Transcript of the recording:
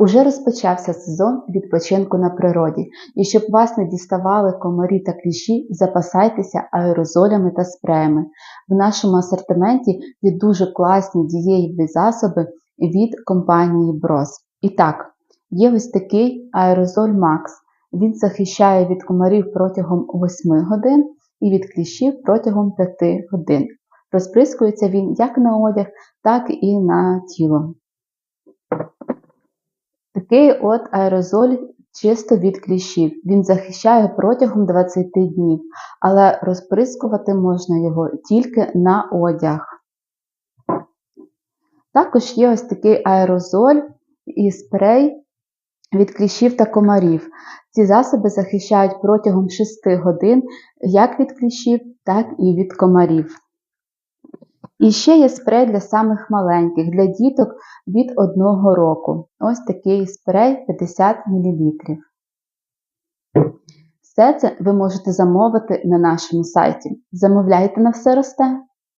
Уже розпочався сезон відпочинку на природі, і щоб вас не діставали комарі та кліщі, запасайтеся аерозолями та спреями. В нашому асортименті є дуже класні дієві засоби від компанії Bros. І так, є ось такий аерозоль Max. Він захищає від комарів протягом 8 годин і від кліщів протягом 5 годин. Розприскується він як на одяг, так і на тіло. Такий от аерозоль чисто від кліщів. Він захищає протягом 20 днів, але розприскувати можна його тільки на одяг. Також є ось такий аерозоль і спрей від кліщів та комарів. Ці засоби захищають протягом 6 годин як від кліщів, так і від комарів. І ще є спрей для самих маленьких, для діток від 1 року. Ось такий спрей 50 мл. Все це ви можете замовити на нашому сайті. Замовляйте на все росте!